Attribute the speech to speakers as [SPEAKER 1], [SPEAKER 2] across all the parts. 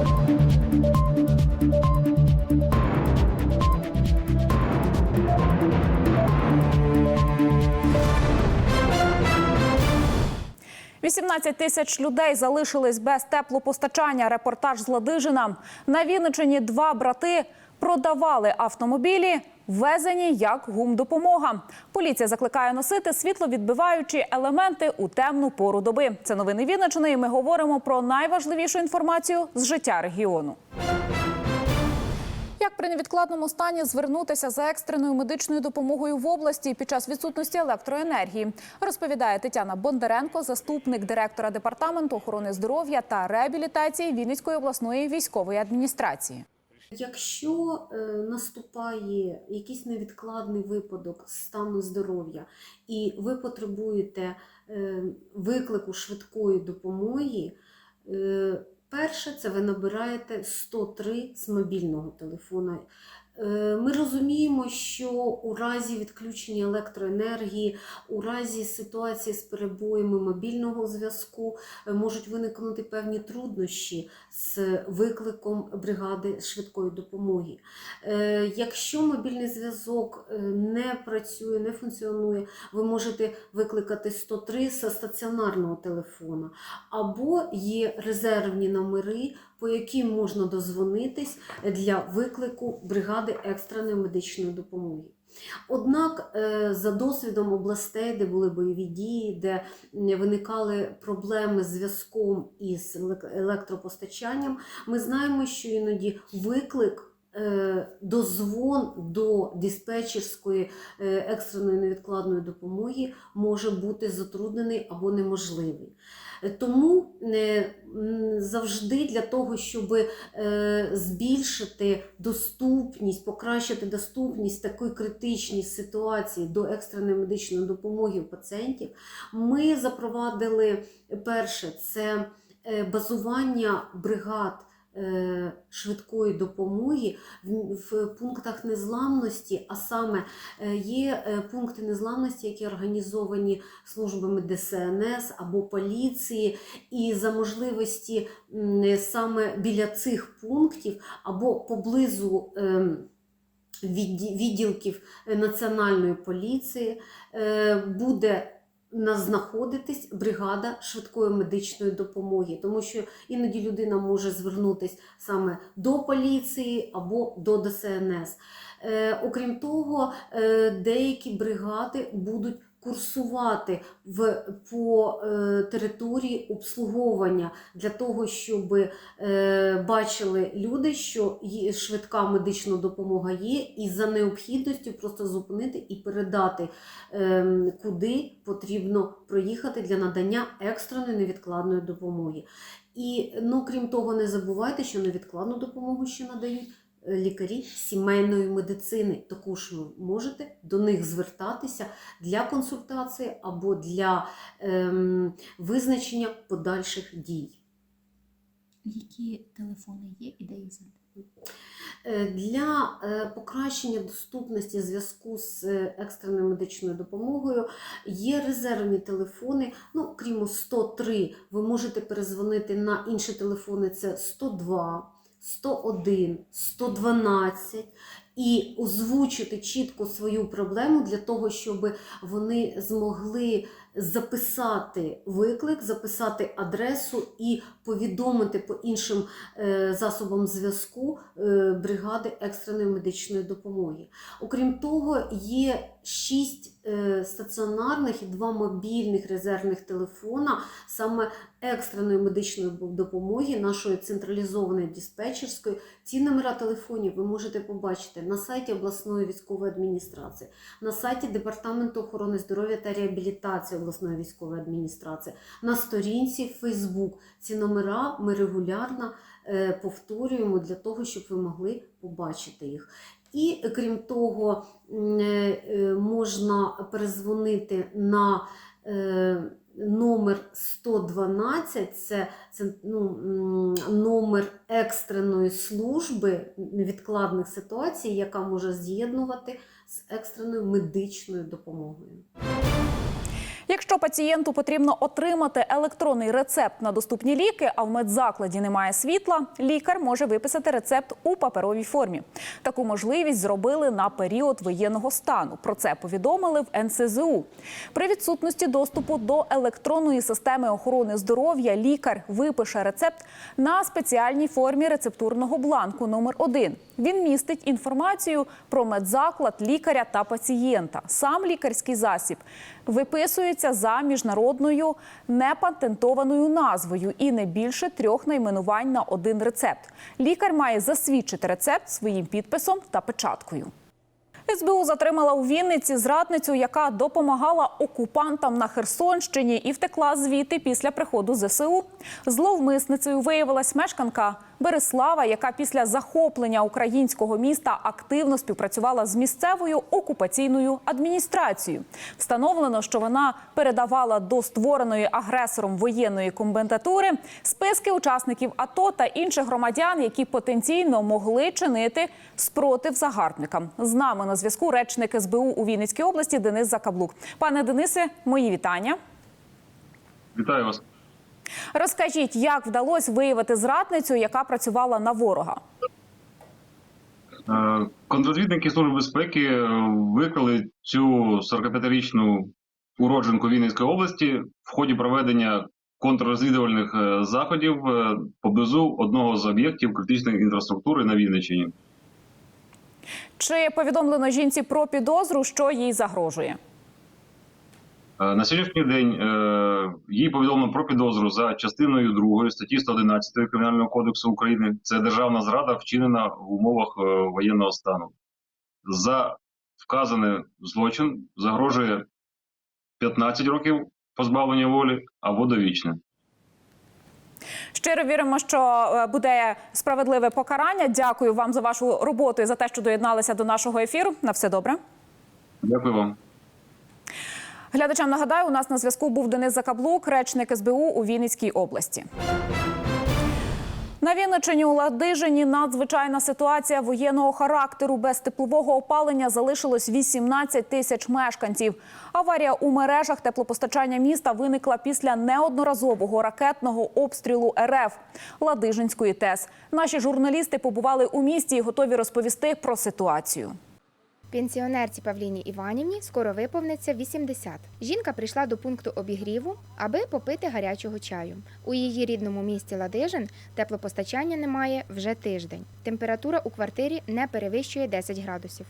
[SPEAKER 1] – 18 тисяч людей залишились без теплопостачання. Репортаж з Ладижина. На Вінничині два брати продавали автомобілі, ввезені як гумдопомога. Поліція закликає носити світловідбиваючі елементи у темну пору доби. Це новини Вінничини. і Ми говоримо про найважливішу інформацію з життя регіону. Як при невідкладному стані звернутися за екстреною медичною допомогою в області під час відсутності електроенергії, розповідає Тетяна Бондаренко, заступник директора департаменту охорони здоров'я та реабілітації Вінницької обласної військової адміністрації.
[SPEAKER 2] Якщо е, наступає якийсь невідкладний випадок стану здоров'я, і ви потребуєте е, виклику швидкої допомоги, е, перше це ви набираєте 103 з мобільного телефона. Е, Ми розуміємо, що у разі відключення електроенергії, у разі ситуації з перебоями мобільного зв'язку е, можуть виникнути певні труднощі з викликом бригади швидкої допомоги. Е, Якщо мобільний зв'язок не працює, не функціонує, ви можете викликати 103 зі стаціонарного телефона, або є резервні номери, по яким можна дозвонитись для виклику бригади екстреної медичної допомоги. Однак, е, за досвідом областей, де були бойові дії, де виникали проблеми з зв'язком із електропостачанням, ми знаємо, що іноді виклик. Е, Дозвон до диспетчерської е, екстреної невідкладної допомоги може бути затруднений або неможливий. Е, Тому завжди для того, щоб збільшити доступність, покращити доступність такої критичній ситуації до екстреної медичної допомоги пацієнтів, ми запровадили перше це базування бригад. Е, Швидкої допомоги в, пунктах незламності, а саме е, є е, пункти незламності, які організовані службами ДСНС або поліції, і за можливості саме біля цих пунктів або поблизу. ем, Відділків Національної поліції буде знаходитись бригада швидкої медичної допомоги, тому що іноді людина може звернутися саме до поліції або до ДСНС. Е, Окрім того, е, деякі бригади будуть курсувати в, по е, території обслуговування для того, щоб е, бачили люди, що швидка медична допомога є, і за необхідністю просто зупинити і передати, е, куди потрібно проїхати для надання екстреної невідкладної допомоги. І ну, крім того, не забувайте, що невідкладну допомогу ще надають лікарі сімейної медицини. Також ви можете до них звертатися для консультації або для ем, визначення подальших дій.
[SPEAKER 3] Які телефони є і де їх знайти?
[SPEAKER 2] Е, Для е, покращення доступності зв'язку з е, екстреною медичною допомогою є резервні телефони. Ну, крім 103, ви можете перезвонити на інші телефони: це 102, 101, 112. І озвучити чітко свою проблему для того, щоб вони змогли записати виклик, записати адресу і повідомити по іншим е, засобам зв'язку е, бригади екстреної медичної допомоги. Окрім того, є шість е, стаціонарних і два мобільних резервних телефона саме екстреної медичної допомоги нашої централізованої диспетчерської. Ці номера телефонів ви можете побачити на сайті обласної військової адміністрації, на сайті Департаменту охорони здоров'я та реабілітації обласної військової адміністрації, на сторінці Facebook. Ці номера ми регулярно е, повторюємо для того, щоб ви могли побачити їх. І крім того, е, е, можна перезвонити на е, номер 112, це, це ну, номер екстреної служби невідкладних ситуацій, яка може з'єднувати з екстреною медичною допомогою.
[SPEAKER 1] Якщо пацієнту потрібно отримати електронний рецепт на доступні ліки, а в медзакладі немає світла, лікар може виписати рецепт у паперовій формі. Таку можливість зробили на період воєнного стану. Про це повідомили в НСЗУ. При відсутності доступу до електронної системи охорони здоров'я лікар випише рецепт на спеціальній формі рецептурного бланку номер 1 Він містить інформацію про медзаклад, лікаря та пацієнта. Сам лікарський засіб виписується за міжнародною непатентованою назвою і не більше трьох найменувань на один рецепт. Лікар має засвідчити рецепт своїм підписом та печаткою. СБУ затримала у Вінниці зрадницю, яка допомагала окупантам на Херсонщині і втекла звідти після приходу ЗСУ. Зловмисницею виявилась мешканка Береслава, яка після захоплення українського міста активно співпрацювала з місцевою окупаційною адміністрацією. Встановлено, що вона передавала до створеної агресором воєнної комбентатури списки учасників АТО та інших громадян, які потенційно могли чинити спротив загарбникам. З нами на зв'язку речник СБУ у Вінницькій області Денис Закаблук. Пане Денисе, мої вітання.
[SPEAKER 4] Вітаю вас.
[SPEAKER 1] Розкажіть, як вдалося виявити зрадницю, яка працювала на ворога?
[SPEAKER 4] Е, Контрозвідники Служби безпеки е, викрили цю 45-річну уродженку Вінницької області в ході проведення контррозвідувальних е, заходів поблизу одного з об'єктів критичної інфраструктури на Вінниччині.
[SPEAKER 1] Чи повідомлено жінці про підозру, що їй загрожує?
[SPEAKER 4] Е, На сьогоднішній день е, їй повідомлено про підозру за частиною 2 статті 111 Кримінального кодексу України. Це державна зрада, вчинена в умовах е, воєнного стану. За вказаний злочин загрожує 15 років позбавлення волі або довічне.
[SPEAKER 1] Щиро віримо, що буде справедливе покарання. Дякую вам за вашу роботу і за те, що доєдналися до нашого ефіру. На все добре.
[SPEAKER 4] Дякую вам.
[SPEAKER 1] Глядачам нагадаю, у нас на зв'язку був Денис Закаблук, речник СБУ у Вінницькій області. На Вінниччині у Ладижині надзвичайна ситуація воєнного характеру. Без теплового опалення залишилось 18 тисяч мешканців. Аварія у мережах теплопостачання міста виникла після неодноразового ракетного обстрілу РФ Ладижинської ТЕС. Наші журналісти побували у місті і готові розповісти про ситуацію.
[SPEAKER 5] Пенсіонерці Павліні Іванівні скоро виповниться 80. Жінка прийшла до пункту обігріву, аби попити гарячого чаю. У її рідному місті Ладижин теплопостачання немає вже тиждень. Температура у квартирі не перевищує 10 градусів.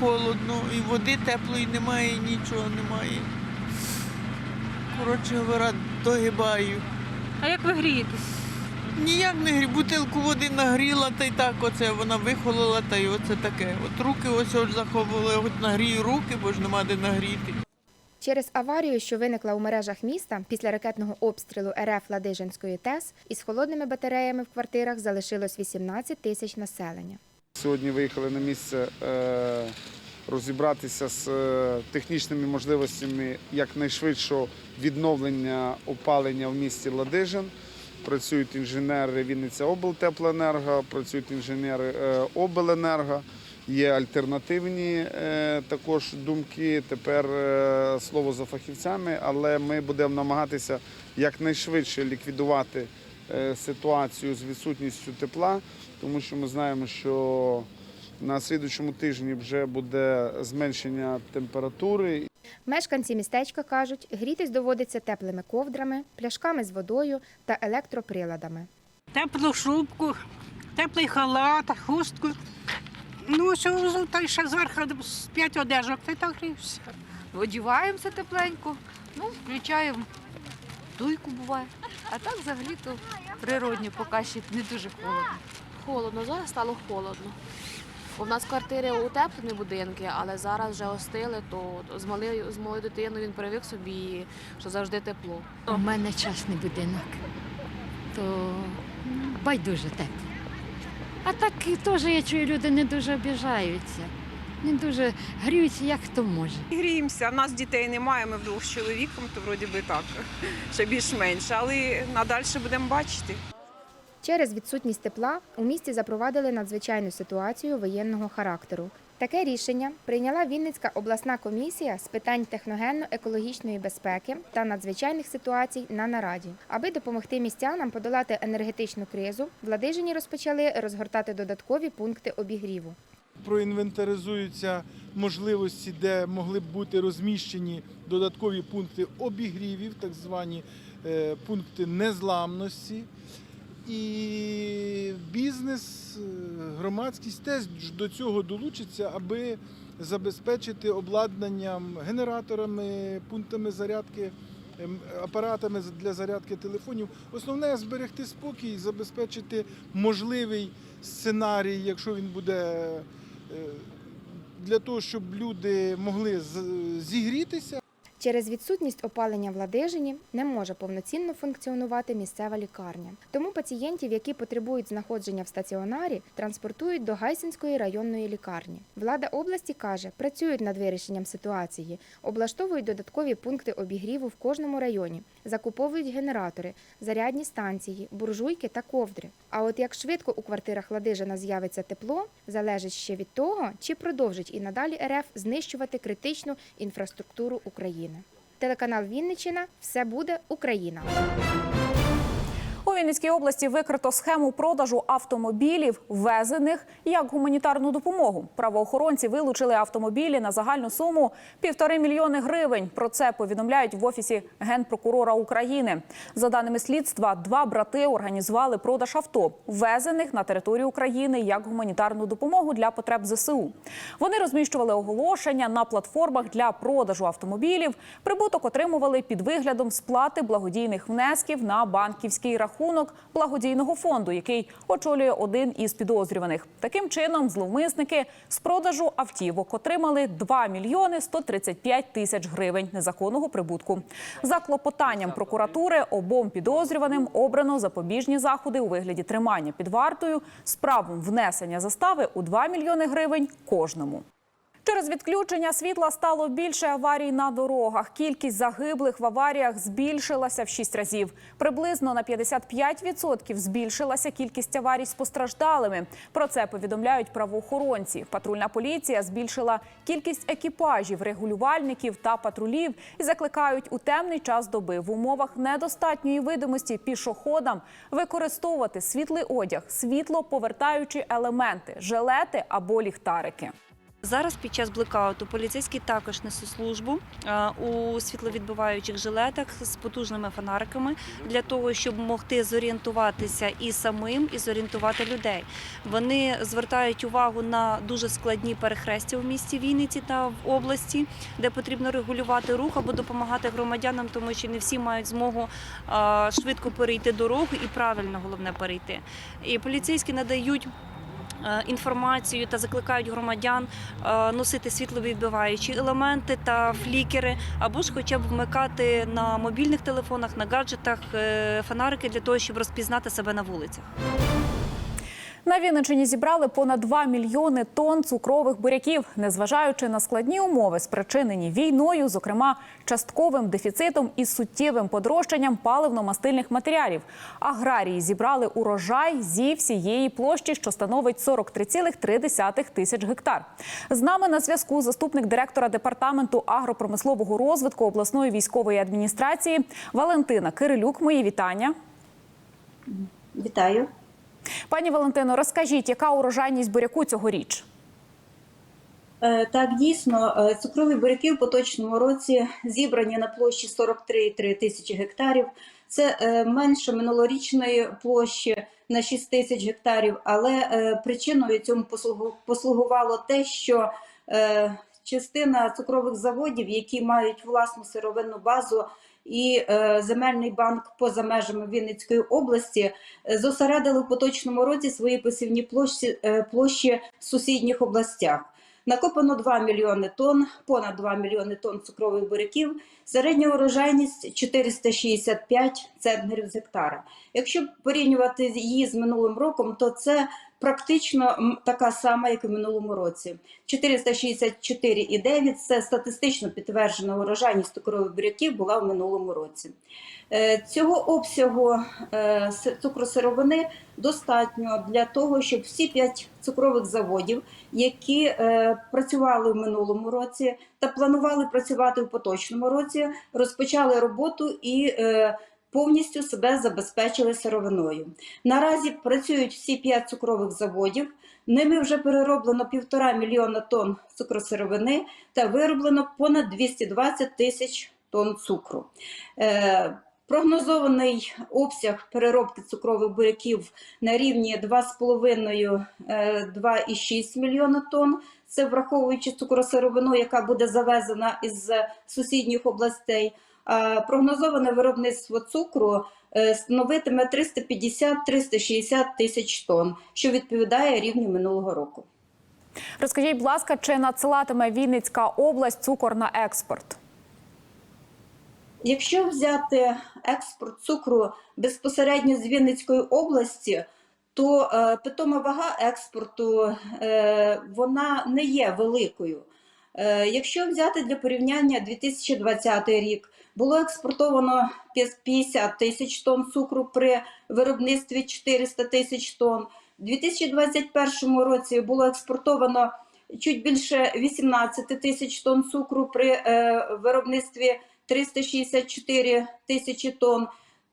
[SPEAKER 6] Холодно, і води теплої немає, і нічого немає. Коротше говоря, догибаю.
[SPEAKER 7] А як ви грієтесь?
[SPEAKER 6] Ніяк не грі, бутилку води нагріла, та й так оце вона вихолола, та й оце таке. От руки ось ось заховували, от нагрію руки, бо ж нема де нагріти.
[SPEAKER 5] Через аварію, що виникла у мережах міста після ракетного обстрілу РФ Ладижинської ТЕС, із холодними батареями в квартирах залишилось 18 тисяч населення.
[SPEAKER 8] Сьогодні виїхали на місце е, розібратися з е, технічними можливостями якнайшвидшого відновлення опалення в місті Ладижин. Працюють інженери Вінниця облтеплоенерго, працюють інженери е, обленерго. Є альтернативні е, також думки. Тепер е, слово за фахівцями, але ми будемо намагатися якнайшвидше ліквідувати ситуацію з відсутністю тепла, тому що ми знаємо, що на слідучому тижні вже буде зменшення температури.
[SPEAKER 5] Мешканці містечка кажуть, грітись доводиться теплими ковдрами, пляшками з водою та електроприладами.
[SPEAKER 7] Теплу шубку, теплий халат, хустку. Ну, що та ще зверху з п'ять одежок, та й так грівся.
[SPEAKER 9] одіваємося тепленько, ну, включаємо дуйку буває. А так взагалі то природні, поки ще не дуже холодно.
[SPEAKER 10] Холодно, зараз стало холодно. Бо в нас квартири утеплені будинки, але зараз вже остили, то з малою, з малою дитиною він привик собі, що завжди тепло.
[SPEAKER 3] У мене частний будинок, то байдуже тепло. А так і теж я чую, люди не дуже обіжаються, не дуже гріються, як хто може.
[SPEAKER 11] Гріємося. У нас дітей немає, ми вдвох з чоловіком, то вроді би так, ще більш-менш. Але надалі будемо бачити.
[SPEAKER 5] Через відсутність тепла у місті запровадили надзвичайну ситуацію воєнного характеру. Таке рішення прийняла Вінницька обласна комісія з питань техногенно-екологічної безпеки та надзвичайних ситуацій на нараді. Аби допомогти містянам подолати енергетичну кризу, в Ладижині розпочали розгортати додаткові пункти обігріву.
[SPEAKER 12] проінвентаризуються можливості, де могли б бути розміщені додаткові пункти обігрівів, так звані е, пункти незламності. І бізнес, е, громадськість теж до цього долучиться, аби забезпечити обладнанням, генераторами, пунктами зарядки, ем, апаратами для зарядки телефонів. Основне зберегти спокій, забезпечити можливий сценарій, якщо він буде е, для того, щоб люди могли зігрітися.
[SPEAKER 5] Через відсутність опалення в Ладижині не може повноцінно функціонувати місцева лікарня. Тому пацієнтів, які потребують знаходження в стаціонарі, транспортують до Гайсинської районної лікарні. Влада області каже, працюють над вирішенням ситуації, облаштовують додаткові пункти обігріву в кожному районі, закуповують генератори, зарядні станції, буржуйки та ковдри. А от як швидко у квартирах Ладижина з'явиться тепло, залежить ще від того, чи продовжить і надалі РФ знищувати критичну інфраструктуру України. Телеканал Вінничина. все буде Україна.
[SPEAKER 1] Вінницькій області викрито схему продажу автомобілів, ввезених як гуманітарну допомогу. Правоохоронці вилучили автомобілі на загальну суму півтори мільйони гривень. Про це повідомляють в офісі генпрокурора України. За даними слідства, два брати організували продаж авто, ввезених на територію України як гуманітарну допомогу для потреб ЗСУ. Вони розміщували оголошення на платформах для продажу автомобілів. Прибуток отримували під виглядом сплати благодійних внесків на банківський рахунок благодійного фонду, який очолює один із підозрюваних. Таким чином, зловмисники з продажу автівок отримали 2 мільйони 135 тисяч гривень незаконного прибутку. За клопотанням прокуратури обом підозрюваним обрано запобіжні заходи у вигляді тримання під вартою з правом внесення застави у 2 мільйони гривень кожному. Через відключення світла стало більше аварій на дорогах. Кількість загиблих в аваріях збільшилася в 6 разів. Приблизно на 55% збільшилася кількість аварій з постраждалими. Про це повідомляють правоохоронці. Патрульна поліція збільшила кількість екіпажів, регулювальників та патрулів і закликають у темний час доби в умовах недостатньої видимості пішоходам використовувати світлий одяг, світлоповертаючі елементи, жилети або ліхтарики.
[SPEAKER 13] Зараз під час блекауту поліцейські також несуть службу е, у світловідбиваючих жилетах з потужними фонариками для того, щоб могти зорієнтуватися і самим, і зорієнтувати людей. Вони звертають увагу на дуже складні перехрестя в місті Вінниці та в області, де потрібно регулювати рух або допомагати громадянам, тому що не всі мають змогу е, швидко перейти дорогу і правильно головне перейти. І поліцейські надають інформацію та закликають громадян е, носити світловідбиваючі елементи та флікери, або ж хоча б вмикати на мобільних телефонах, на гаджетах е, фонарики для того, щоб розпізнати себе на вулицях.
[SPEAKER 1] На Вінниччині зібрали понад 2 мільйони тонн цукрових буряків, незважаючи на складні умови, спричинені війною, зокрема частковим дефіцитом і суттєвим подорожчанням паливно-мастильних матеріалів. Аграрії зібрали урожай зі всієї площі, що становить 43,3 тисяч гектар. З нами на зв'язку заступник директора департаменту агропромислового розвитку обласної військової адміністрації Валентина Кирилюк. Мої вітання.
[SPEAKER 14] Вітаю.
[SPEAKER 1] Пані Валентино, розкажіть, яка урожайність буряку цьогоріч?
[SPEAKER 14] Е, Так, дійсно, е, цукрові буряки в поточному році зібрані на площі 43,3 тисячі гектарів. Це е, менше минулорічної площі на 6 тисяч гектарів, але причиною цьому послугу- послугувало те, що частина цукрових заводів, які мають власну сировинну базу, і е, земельний банк поза межами Вінницької області е, зосередили в поточному році свої посівні площі, е, площі в сусідніх областях. Накопано 2 мільйони тонн, понад 2 мільйони тонн цукрових буряків. Середня урожайність 465 центнерів з гектара. Якщо порівнювати її з минулим роком, то це практично така сама, як і в минулому році. 464,9 – це статистично підтверджена урожайність цукрових буряків була в минулому році. Е, Цього обсягу е, цукросировини достатньо для того, щоб всі п'ять цукрових заводів, які е, працювали в минулому році та планували працювати в поточному році, розпочали роботу і повністю себе забезпечили сировиною. Наразі працюють всі п'ять цукрових заводів. Ними вже перероблено півтора мільйона тонн цукросировини та вироблено понад 220 тисяч тонн цукру. Е, Прогнозований обсяг переробки цукрових буряків на рівні 2,5-2,6 мільйона тонн. Це враховуючи цукросировину, яка буде завезена із сусідніх областей. Прогнозоване виробництво цукру е, становитиме 350-360 тисяч тонн, що відповідає рівню минулого року.
[SPEAKER 1] Розкажіть, будь ласка, чи надсилатиме Вінницька область цукор на експорт?
[SPEAKER 14] Якщо взяти експорт цукру безпосередньо з Вінницької області, то е, питома вага експорту е, вона не є великою. Е, якщо взяти для порівняння 2020 рік, було експортовано 50 тисяч тонн цукру при виробництві 400 тисяч тонн. У 2021 році було експортовано чуть більше 18 тисяч тонн цукру при е, виробництві 364 тисячі тонн,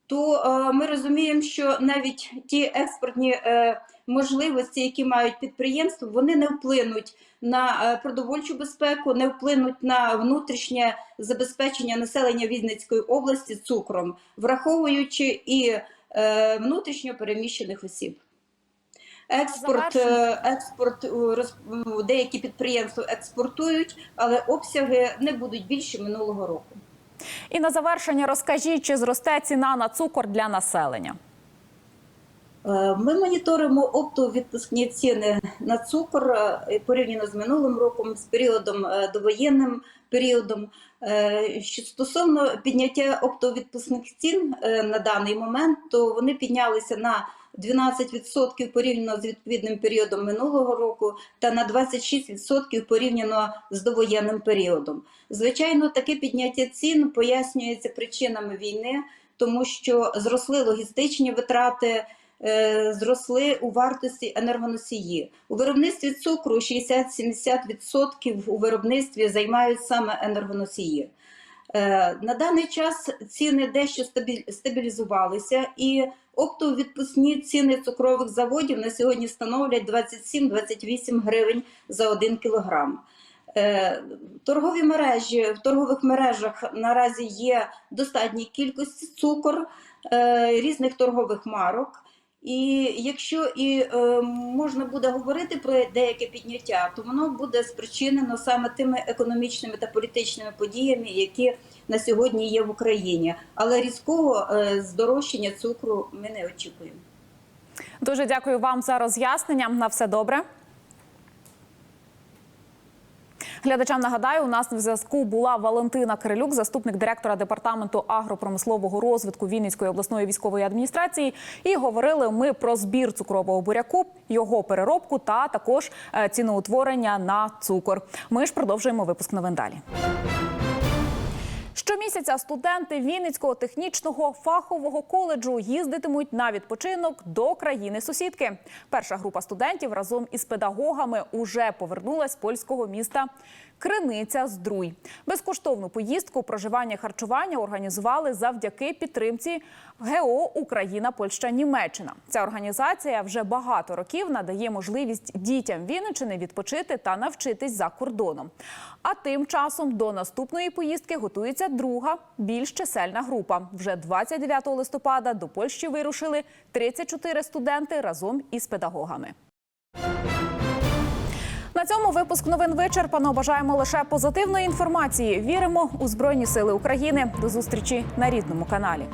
[SPEAKER 14] то е, ми розуміємо, що навіть ті експортні е, можливості, які мають підприємства, вони не вплинуть на е, продовольчу безпеку, не вплинуть на внутрішнє забезпечення населення Вінницької області цукром, враховуючи і е, внутрішньо переміщених осіб. Експорт, е, експорт деякі підприємства експортують, але обсяги не будуть більше минулого року.
[SPEAKER 1] І на завершення розкажіть, чи зросте ціна на цукор для населення?
[SPEAKER 14] Е, Ми моніторимо оптовідпускні ціни на цукор е, порівняно з минулим роком, з періодом е, довоєнним періодом. Що стосовно підняття оптовідпускних цін на даний момент, то вони піднялися на 12% порівняно з відповідним періодом минулого року та на 26% порівняно з довоєнним періодом. Звичайно, таке підняття цін пояснюється причинами війни, тому що зросли логістичні витрати, зросли у вартості енергоносії. У виробництві цукру 60-70% у виробництві займають саме енергоносії. Е, На даний час ціни дещо стабілізувалися, і оптовідпускні ціни цукрових заводів на сьогодні становлять 27-28 гривень за 1 кілограм. Е, Торгові мережі в торгових мережах наразі є достатній кількості цукор е, різних торгових марок. І якщо і е, можна буде говорити про деяке підняття, то воно буде спричинено саме тими економічними та політичними подіями, які на сьогодні є в Україні. Але різкого е, здорожчання цукру ми не очікуємо.
[SPEAKER 1] Дуже дякую вам за роз'яснення. На все добре. Глядачам нагадаю, у нас на зв'язку була Валентина Крилюк, заступник директора департаменту агропромислового розвитку Вінницької обласної військової адміністрації. І говорили ми про збір цукрового буряку, його переробку та також е, ціноутворення на цукор. Ми ж продовжуємо випуск новин далі. Щомісяця студенти Вінницького технічного фахового коледжу їздитимуть на відпочинок до країни сусідки. Перша група студентів разом із педагогами уже повернулась з польського міста Криниця Здруй. Безкоштовну поїздку проживання харчування організували завдяки підтримці ГО Україна, Польща, Німеччина. Ця організація вже багато років надає можливість дітям Вінниччини відпочити та навчитись за кордоном. А тим часом до наступної поїздки готується друга, більш чисельна група. Вже 29 листопада до Польщі вирушили 34 студенти разом із педагогами. Цьому випуск новин вичерпано. Бажаємо лише позитивної інформації. Віримо у Збройні Сили України. До зустрічі на рідному каналі.